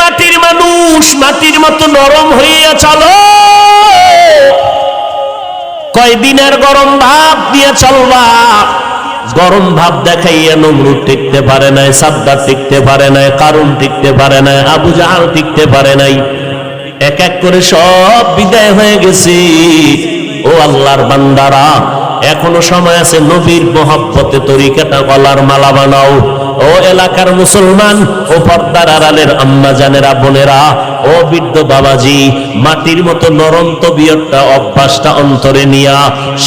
মাটির মানুষ, মাটির মতো নরম হইয়া চলো। কয়দিনের গরম ভাব দিয়ে চলবা? গরম ভাব দেখাইয়া নমরুদ টিকতে পারে নাই সাদ্দার টিকতে পারে নাই, কারুন টিকতে পারে নাই, আবু জাহাল টিকতে পারে নাই। এক এক করে সব বিদায় হয়ে গেছে। ও আল্লাহর বান্দারা, এখনও সময় আছে নবীর মহব্বতে তরিকাটা গলার মালা বানাও। ও এলাকার মুসলমান, ও পর্দার আড়ালের আম্মা জানেরা, বোনেরা, ও বৃদ্ধ বাবাজি, মাটির মতো নরম তবিয়তটা, অভ্যাসটা অন্তরে নিয়া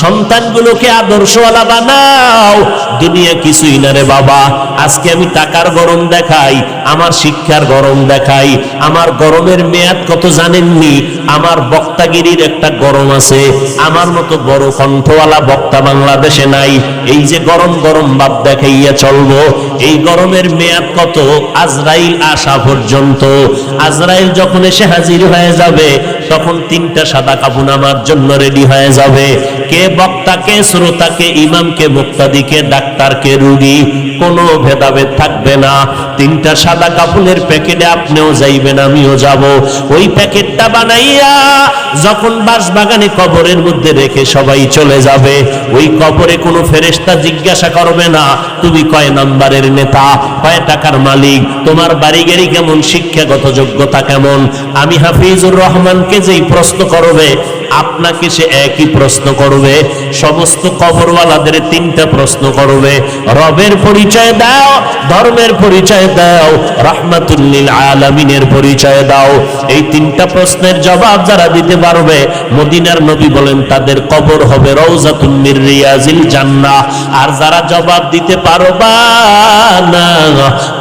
সন্তানগুলোকে আদর্শওয়ালা বানাও। দুনিয়া কিছুই না রে বাবা, আজকে আমি টাকার গরম দেখাই, আমার শিক্ষার গরম দেখাই, আমার গরমের মেয়াদ কত জানেননি, আমার বক্তাগিরির একটা গরম আছে, আমার মতো বড় কণ্ঠওয়ালা বক্তা বাংলাদেশে নাই, এই যে গরম গরম ভাব দেখাইয়া চলবো, এই গরমের মেয়াদ কত? আজরাইল আসা পর্যন্ত। আজরাইল যখন এসে হাজির হয়ে যাবে, তখন তিনটা সাদা কাপুন আমার জন্য রেডি হয়ে যাবে। কে বক্তা কে শ্রোতা কে ইমাম কে মুক্তাদিকে ডাক্তার কে রুগী, কোনো ভেদাভেদ থাকবে না। তিনটা সাদা কাপুনের প্যাকেটে আপনিও যাইবেন, আমিও যাব। ওই প্যাকেটটা বানাইয়া যখন বাঁশ বাগানে কবরের মধ্যে রেখে সবাই চলে যাবে, ওই কবরে কোনো ফেরেস্তা জিজ্ঞাসা করবে না, তুমি কয় নাম্বারের নেতা? কয় টাকার মালিক? তোমার বাড়ি গাড়ি কেমন? শিক্ষাগত যোগ্যতা কেমন? আমি হাফিজুর রহমানকে যেই প্রশ্ন করবে আপনাকে সে একই প্রশ্ন করবে, সমস্ত কবরওয়ালাদের তিনটা প্রশ্ন করবে। রবের পরিচয় দাও, ধর্মের পরিচয় দাও, রহমাতুল্লিল আলামিনের পরিচয় দাও। এই তিনটা প্রশ্নের জবাব যারা দিতে পারবে, মদিনার নবী বলেন, তাদের কবর হবে রওজাতুন মির রিয়াজিল জান্নাহ। আর যারা জবাব দিতে পারবা না,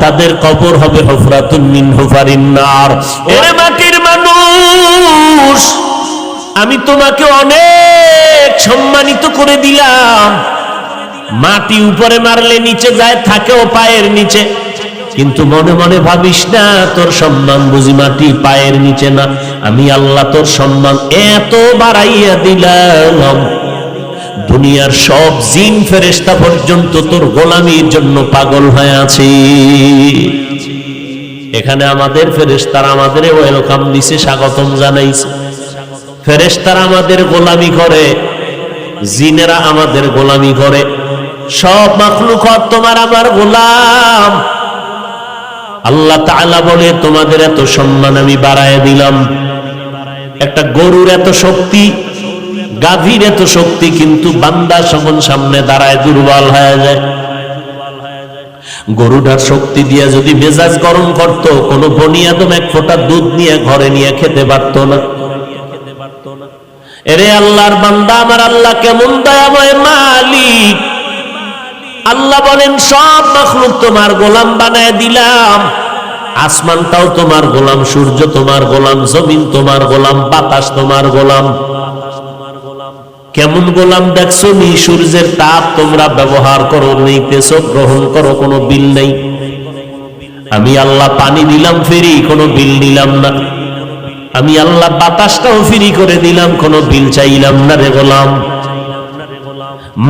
তাদের কবর হবে হুফরাতুন মিন হুফারিন নার। এরে মানুষ আমি তোমাকে অনেক সম্মানিত করে দিলাম। মাটি উপরে মারলে নিচে যায়, থাকেও পায়ের নিচে। কিন্তু মনে মনে ভাবিস না, তোর সম্মান বুঝি মাটি পায়ের নিচে না। আমি আল্লাহ তোর সম্মান এত বাড়াইয়া দিলাম। দুনিয়ার সব জিন ফেরেস্তা পর্যন্ত তোর গোলামির জন্য পাগল হয়ে আছে। এখানে আমাদের ফেরেস্তারা আমাদের ওয়েলকাম দিছে স্বাগতম জানাইছে। ফেরেস্তারা আমাদের গোলামি করে, জিনেরা আমাদের গোলামি করে। সব মাখলুকত তোমার আমার গোলাম। আল্লাহ তাআলা বলে, তোমাদের এত সম্মান আমি বাড়ায় দিলাম। একটা গরুর এত শক্তি, গাভীর এত শক্তি, কিন্তু বান্দা সখন সামনে দাঁড়ায়, দুর্বল হয়ে যায়। গরুটার শক্তি দিয়ে যদি মেজাজ গরম করত, কোনো বনিয়াদম এক ফোঁটা দুধ নিয়ে ঘরে নিয়ে খেতে পারতো না। এরে আল্লাহর বান্দা, আমার আল্লাহ কেমন দয়াময় মালিক। আল্লাহ বলেন, সব মখলুক তোমার গোলাম বানায় দিলাম। আসমানটাও তোমার গোলাম, সূর্য তোমার গোলাম, জমিন তোমার গোলাম, বাতাস তোমার গোলাম। কেমন গোলাম দেখছ নি? সূর্যের তাপ তোমরা ব্যবহার করো নিতেছো গ্রহণ করো, কোনো বিল নেই। আমি আল্লাহ পানি দিলাম ফেরি, কোনো বিল নিলাম না। আমি আল্লাহ বাতাসটাও ফ্রি করে দিলাম, কোনো বিল চাইলাম না রে গোলাম।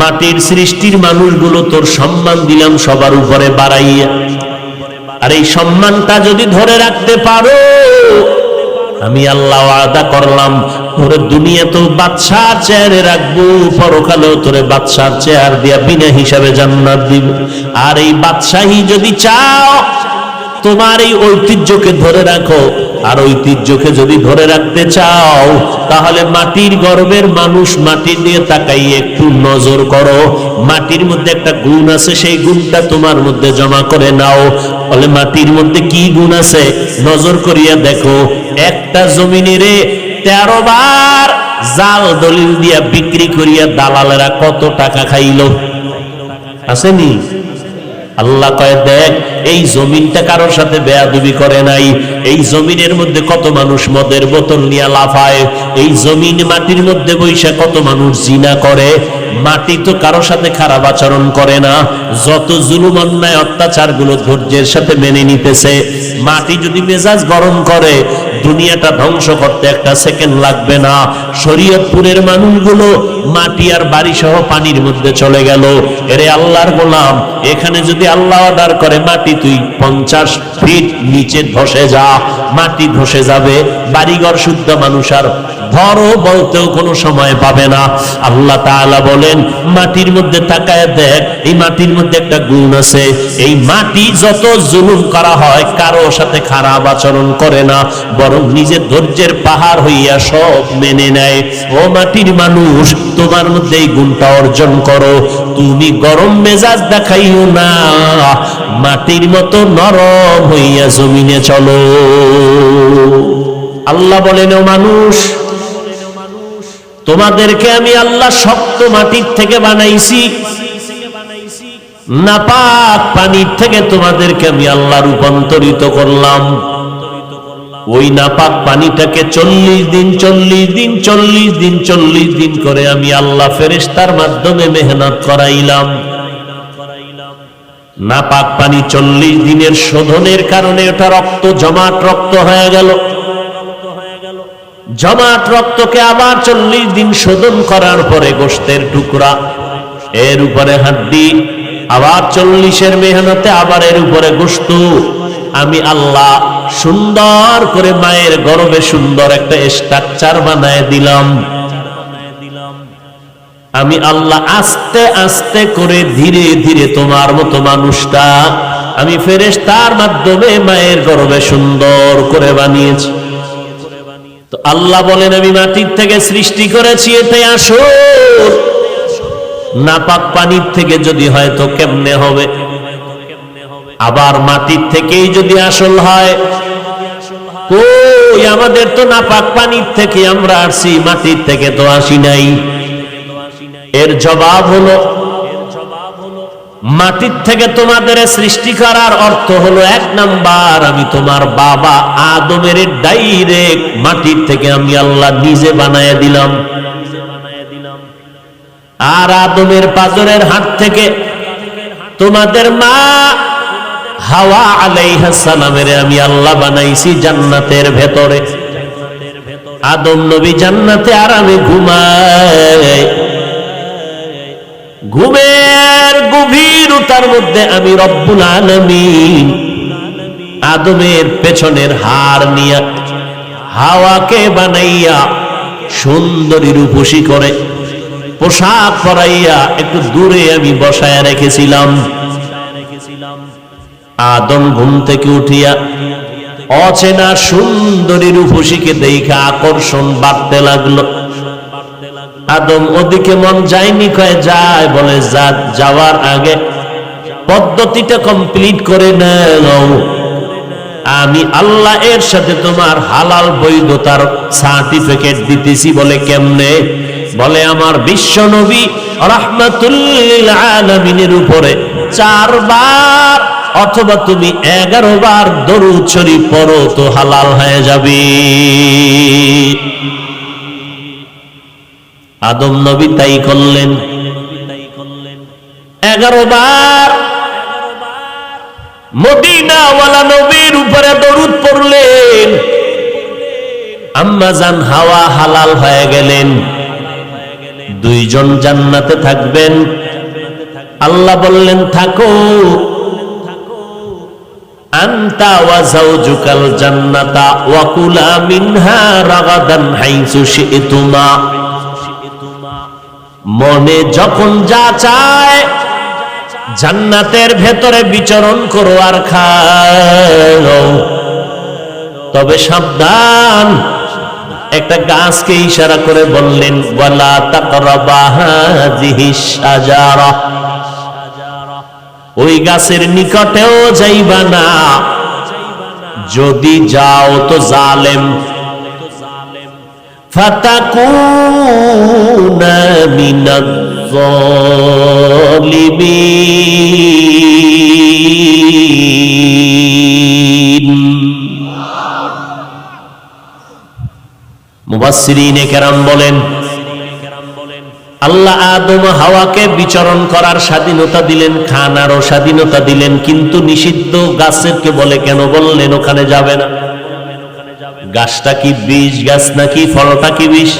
মাটির সৃষ্টির মানুষগুলো তোর সম্মান দিলাম সবার উপরে বাড়াইয়া। আর এই সম্মানটা যদি ধরে রাখতে পারো, আমি আল্লাহ আদা করলাম, তোরে দুনিয়া তো বাদশার চেয়ারে রাখব, পরকালেও তোরে বাদশার চেয়ার দিয়া বিনা হিসাবে জান্নাত দিব। আর এই বাদশাহী যদি চাও, তোমার এই ঐতিহ্যকে ধরে রাখো আর ঐতিহ্যকে যদি ধরে রাখতে চাও, তাহলে মাটির গর্বের মানুষ মাটির দিয়ে তাকাই একটু নজর করো। মাটির মধ্যে একটা গুণ আছে, সেই গুণটা তোমার মধ্যে জমা করে নাও। বলে মাটির মধ্যে কি গুণ আছে? নজর করিয়া দেখো, একটা জমিনেরে তেরো বার জাল দলিল দিয়া বিক্রি করিয়া দালালেরা কত টাকা খাইলো? আসেনি? আল্লাহ কয়, দেখ, এই জমিনটা কারোর সাথে বেয়াদবি করে নাই। এই জমিনের মধ্যে কত মানুষ মদের বোতল নিয়ে লাফায়। এই জমিন মাটির মধ্যে বৈশা কত মানুষ জিনা করে। মাটি তো কারও সাথে খারাপ আচরণ করে না। যত জুলুম, অন্যায় অত্যাচারগুলো ধৈর্যের সাথে মেনে নিতেছে। মাটি যদি মেজাজ গরম করে, দুনিয়াটা ধ্বংস করতে একটা সেকেন্ড লাগবে না। শরীয়তপুরের মানুষগুলো মাটি আর বাড়ি সহ পানির মধ্যে চলে গেল। এরে আল্লাহর গোলাম, এখানে যদি আল্লাহ অর্ডার করে, মাটি তুই পঞ্চাশ ফিট নিচে ধসে যা, মাটি ধসে যাবে, বাড়িঘর শুদ্ধ মানুষ আর ঘরও বলতেও কোনো সময় পাবে না। আল্লাহ তাআলা বলেন, মাটির মধ্যে তাকায় দেখ, এই মাটির মধ্যে একটা গুণ আছে। এই মাটি যত জুলুম করা হয়, কারও সাথে খারাপ আচরণ করে না, বরং নিজের ধৈর্যের পাহাড় হইয়া সব মেনে নেয়। ও মাটির মানুষ, তোমার মধ্যে এই গুণটা অর্জন করো। তুমি গরম মেজাজ দেখাইও না, মাটির মতো নরম হইয়া জমিনে চলো। আল্লাহ বলেন, ও মানুষ তোমাদেরকে আমি আল্লাহ শক্ত মাটির থেকে বানাইছি। নাপাক পানির থেকে তোমাদেরকে আমি আল্লাহ রূপান্তরিত করলাম। ওই নাপাক পানিটাকে চল্লিশ দিন চল্লিশ দিন চল্লিশ দিন চল্লিশ দিন করে আমি আল্লাহ ফেরেস্তার মাধ্যমে মেহনত করাইলাম। নাপাক পানি চল্লিশ দিনের শোধনের কারণে ওটা রক্ত, জমাট রক্ত হয়ে গেল। জমাট রক্তকে আবার চল্লিশ দিন শোধন করার পরে গোষ্ঠের টুকরা। এর উপরে হাড্ডি, আবার চল্লিশের মেহনতে আবার এর উপরে গোস্ত আমি আল্লাহ সুন্দর করে মায়ের গর্বে সুন্দর একটা স্ট্রাকচার বানায় দিলাম। আমি আল্লাহ আস্তে আস্তে করে ধীরে ধীরে তোমার মতো মানুষটা আমি ফেরেশ তার মাধ্যমে মায়ের গর্বে সুন্দর করে বানিয়েছি। তো আল্লাহ বলেন, আমি মাটির থেকে সৃষ্টি করেছি, এতে আসো। নাপাক পানির থেকে যদি হয় তো কেমনে হবে? আবার মাটির থেকেই যদি আসল হয়? আমাদের তো নাপাক পানির থেকে আমরা আসছি, মাটির থেকে তো আসি নাই। এর জবাব হলো মাটির থেকে তোমাদের সৃষ্টি করার অর্থ হলো এক নাম্বার, আমি তোমার বাবা আদমের ডাইরেক্ট মাটির থেকে আমি আল্লাহ নিজে বানায় দিলাম। আর আদমের পাজরের হাত থেকে তোমাদের মা হাওয়া আলাইহা সালামের আমি আল্লাহ বানাইছি জান্নাতের ভেতরে। আদম নবী জান্নাতে আরামে ঘুমায় ঘুমের গভীরতার মধ্যে আমি রব্বুল আলমিন আদমের পেছনের হার নিয়ে হাওয়াকে বানাইয়া সুন্দরী রূপসী করে পোশাক পরাইয়া একটু দূরে আমি বসায় রেখেছিলাম। আদম ঘুম থেকে উঠিয়া অচেনা সুন্দরী রূপসীকে দেখা আকর্ষণ বাড়তে লাগল। আদম ওদিকে মন যায়নি, কয়ে যায়, বলে যা যাওয়ার আগে পদ্ধতিটা কমপ্লিট করে নাও। আমি আল্লাহ এর সাথে তোমার হালাল বৈধতার সার্টিফিকেট দিতেছি বলে কেমনে? বলে, আমার বিশ্ব নবী রহমাতুল্লিল উপরে চারবার অথবা তুমি এগারো বার দরুদ শরীফ পড়ো তো হালাল হয়ে যাবে। আদম নবী তাই করলেন। এগারো বার মদিনাওয়ালা নবীর উপরে দরুদ পড়লেন। আম্মা জান হাওয়া হালাল হয়ে গেলেন। দুইজন জান্নাতে থাকবেন। আল্লাহ বললেন, থাকো। আন্তা জান্নাতা ওয়া কুলা মিনহা রাগাদান হাইসু শি'তুমা। মনে যখন যা চায়, জান্নাতের ভেতরে বিচরণ করো আর খাও। তবে সাবধান, একটা গাছকে ইশারা করে বললেন বলা ওই গাছের নিকটেও যাইবা না। যদি যাও তো জালেম। ফাতাকুনা من الظالمين মুবাসসিরিনে কেরাম বলেন আল্লাহ আদম হাওয়াকে বিচরণ করার স্বাধীনতা দিলেন খানারও স্বাধীনতা দিলেন কিন্তু নিষিদ্ধ গাছেরকে বলে কেন বললেন ওখানে যাবে না গাছটা কি বিষ গাছ নাকি ফলটা কি বিষ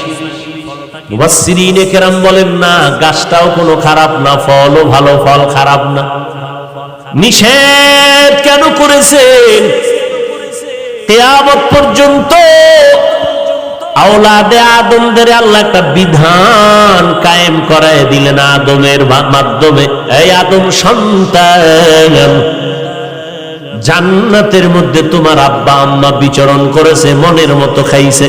মুবাসসিরিনে কেরাম বলেন, না, গাছটাও কোনো খারাপ না, ফলও ভালো, ফল খারাপ না। নিষেধ কেন করেছেন? কেয়ামত পর্যন্ত আওলাদে আদমদের আল্লাহ একটা বিধান কায়েম করায় দিলেন আদমের মাধ্যমে। এই আদম সন্তান, জান্নাতের মধ্যে তোমার আব্বা আম্মা বিচরণ করেছে, মনের মতো খাইছে।